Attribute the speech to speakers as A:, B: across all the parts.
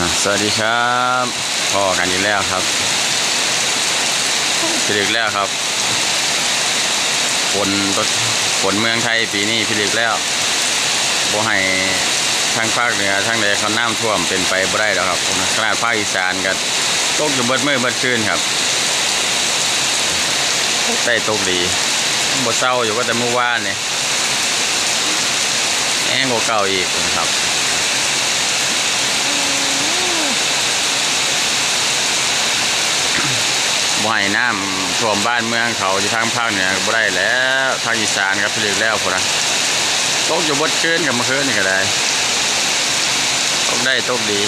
A: สวัสดีครับพ่อกันอีกแล้วครับพิลึกแล้วครับฝนตกฝนเมืองไทยปีนี้พิลึกแล้วบ่ให้ทางภาคเหนือทางใดเขาน้ำท่วมเป็นไปบ่ได้แล้วครับขนาดภาคอีสานก็ตกอยู่เบิดมือเบิดคืนครับได้ตกดีบ่เศร้าอยู่ก็แต่เมื่อวานนี่แห้งกว่าเก่าอีกนะครับ บ่ให้น้ำท่วมบ้านเมืองเขาอยู่ทางภาคเหนือก็บ่ได้แล้วทางอีสานครับผลิตแล้วพุ่นนะตกอยู่บดเคืนกับเมื่อคืนนี่ก็ได้ตกได้ตกดี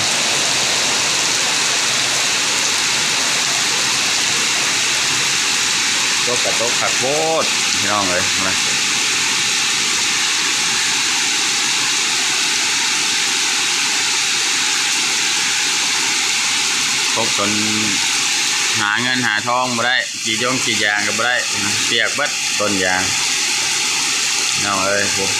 A: ตกกับตกขักโคตรพี่น้องเลยนะตกจน หาเงินหาทองมาได้กรีดยงกรีดยางก็บ่ได้เปียกเบัดต้นยางน้องเอ้ยผม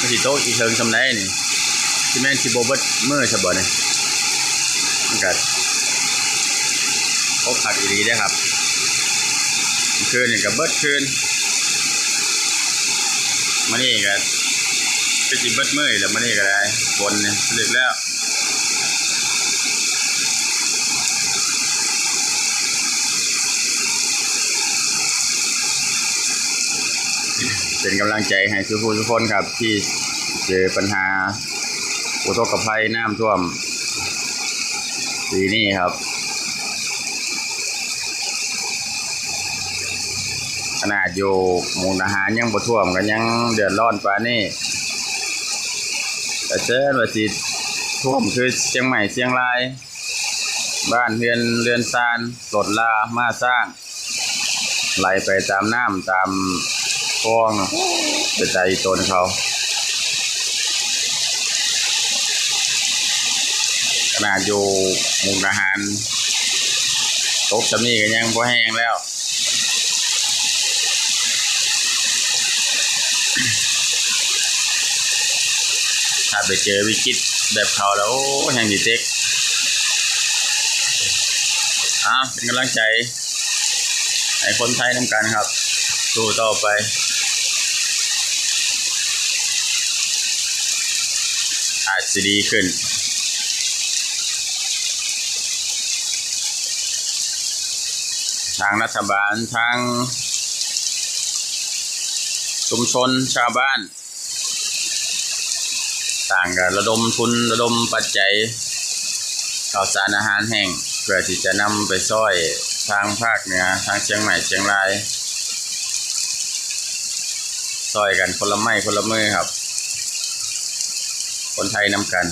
A: มาสิโต๊ะอีเทิงทำได้นี่ที่แม่นสิบ่เบิดมือซะบ่นี่มันก็โอ้ขาดอีหลีได้ครับคืนนี่ก็เบิดคืนมานี่ก็ ก็จิเบิดมือแล้วมันนี่ก็ได้ฝนเนี่ยเล็กแล้วเป็นกำลังใจให้ทุกผู้ทุกคนครับ ที่เจอปัญหาอุทกภัยน้ำท่วมปีนี้ครับ ขนาดอยู่หมูลอาหารยังบ่ท่วมกันยังเดือดร้อนปาน นี้แต่เจอว่าสิท่วมคือเชียงใหม่เชียงราย บ้านเรือนเรือนซานหลดลามาสร้าง ไหลไปตามน้ำตามคลองไปใจตนเขาขนาดอยู่มุกอาหารตกจะมีกันยังพอแห้งแล้ว ถ้าไปเจอวิกฤตแบบเขาแล้วโอ้ยังดีเต็กอะเป็นกำลังใจให้คนไทยนำกันครับสู้ต่อไปอาจจะดีขึ้นทางรัฐบาลทางชุมชนชาวบ้าน ต่างกันระดมทุนระดมปัจจัยข่าวสารอาหารแห้งเพื่อที่จะนำไปช่วยทางภาคเหนือทางเชียงใหม่เชียงรายช่วยกันคนละไม้คนละมือครับ คนไทยนำกัน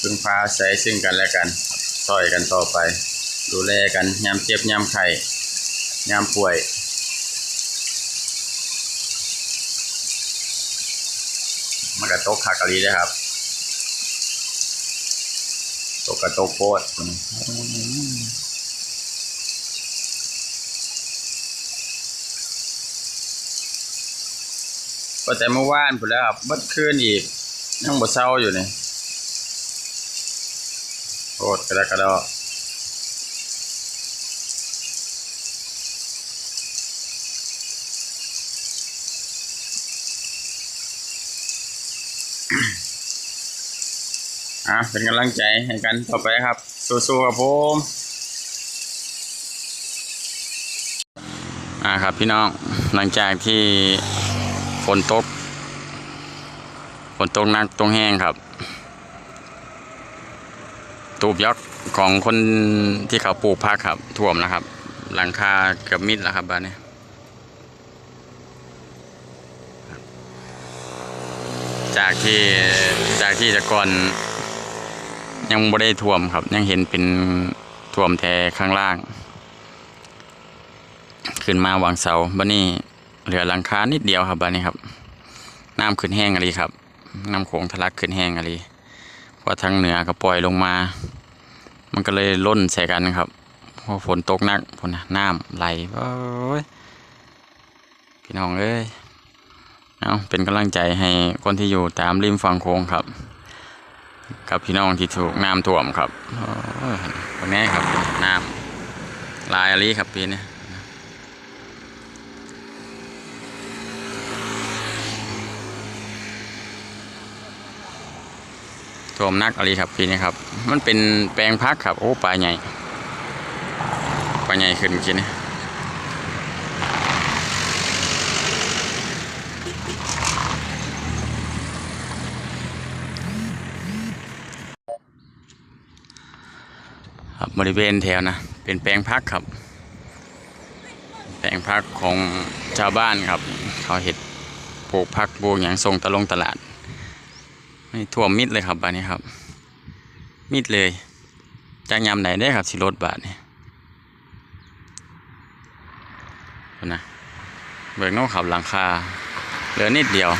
A: พึ่งพาใช้ซึ่งกันและกันช่วยกันต่อไป ดูแลกันยามเจ็บยามไข้ยามป่วย มันก็ตกขากะลีได้ครับตกกระตกโคตรก็แต่เมื่อวานผมแล้วครับบัดคืนอีกยังบ่เศร้าอยู่นี่โคตรกระดกกระดอ อะเป็นกำลังใจให้กันต่อไปครับ สู้ๆครับผมอ่าครับพี่น้องหลังจากที่ฝนตกฝนตกหนักตรงแห้งครับ ตูบยักษ์ของคนที่เขาปลูกผักครับท่วมแล้วครับ หลังคาเกือบมิดแล้วครับบ้านนี้จากที่จากที่แต่ก่อน ยังไม่ได้ท่วมครับ ยังเห็นเป็นท่วมแท้ข้างล่าง ขึ้นมาวางเสาบ้านนี้เหลือหลังคานิดเดียวครับบ้านนี้ครับน้ำขึ้นแห้งอะไรครับน้ำโขงทะลักขึ้นแห้งอะไรเพราะทางเหนือก็ปล่อยลงมา มันก็เลยล้นใส่กันครับพราะฝนตกหนักฝนน้ำไหลโอ้ยพี่น้องเอ้ยเอาเป็นกำลังใจให้คนที่อยู่ตามริมฝั่งโค้งครับ กับพี่น้องที่ถูกน้ำท่วมครับวันนี้ครับน้ำลายอะไรครับปีนี้ท่วมนักอะไรครับปีนี้ครับ มันเป็นแปลงพักครับ โอ้ปลาใหญ่ปลาใหญ่ขึ้นเมื่อกี้ ครับบริเวณแถวนะเป็นแปลงพักครับ แปลงพักของชาวบ้านครับ เขาเห็ดปลูกพักปลูกอย่างส่งตะลงตลาดไม่ท่วมมิดเลยครับบ้านนี้ครับ มิดเลยจากยามไหนได้ครับสิรถบาทนี่เอานะเบิกนอกขับหลังคาเหลือนิดเดียว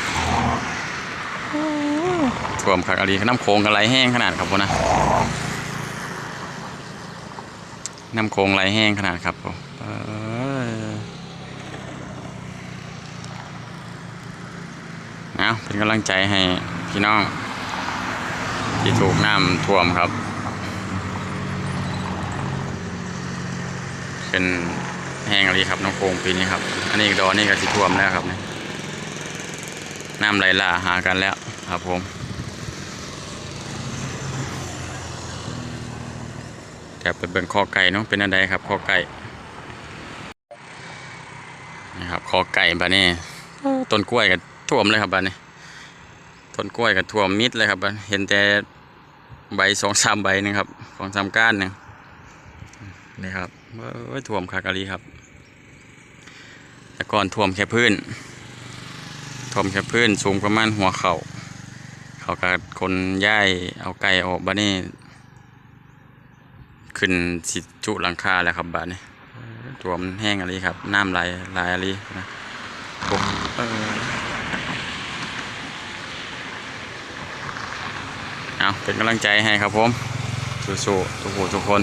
A: ท่วมขักอะไรน้ำโค้งกันไหลแห้งขนาดครับพวกนะ น้ำโคงไหลแห้งขนาดครับผมเอ้ยเป็นกำลังใจให้พี่น้อง ที่ถูกน้ำท่วมครับ เป็นแห้งอะไรครับน้ำโคงปีนี้ครับ อันนี้ดอนนี่ก็สิท่วมแล้วครับเนี่ยน้ำไหลหลาหากันแล้วครับผม จะไปเบิ่งคอไก่เนาะเป็นอะไรครับคอไก่นะครับคอไก่บ้านนี้ต้นกล้วยกับท่วมเลยครับบ้านนี้ต้นกล้วยกับท่วมมิดเลยครับบัดเห็นแต่ใบสองสามใบนึงครับสองสามก้านนึงนี่ครับเอ้ยท่วมคากะลีครับ แต่ก่อนท่วมแค่พื้นท่วมแค่พื้นสูงประมาณหัวเข่าเขากับคนย้ายเอาไก่ออกบ้านนี้ ขึ้นสิจุหลังคาแล้วครับบาดนี้ตัวมันแห้งอะไรครับ น้ำไหลไหลอะไรนะโอ้เออเอาเป็นกำลังใจให้ครับผมสู้ๆทุกผู้ทุกคน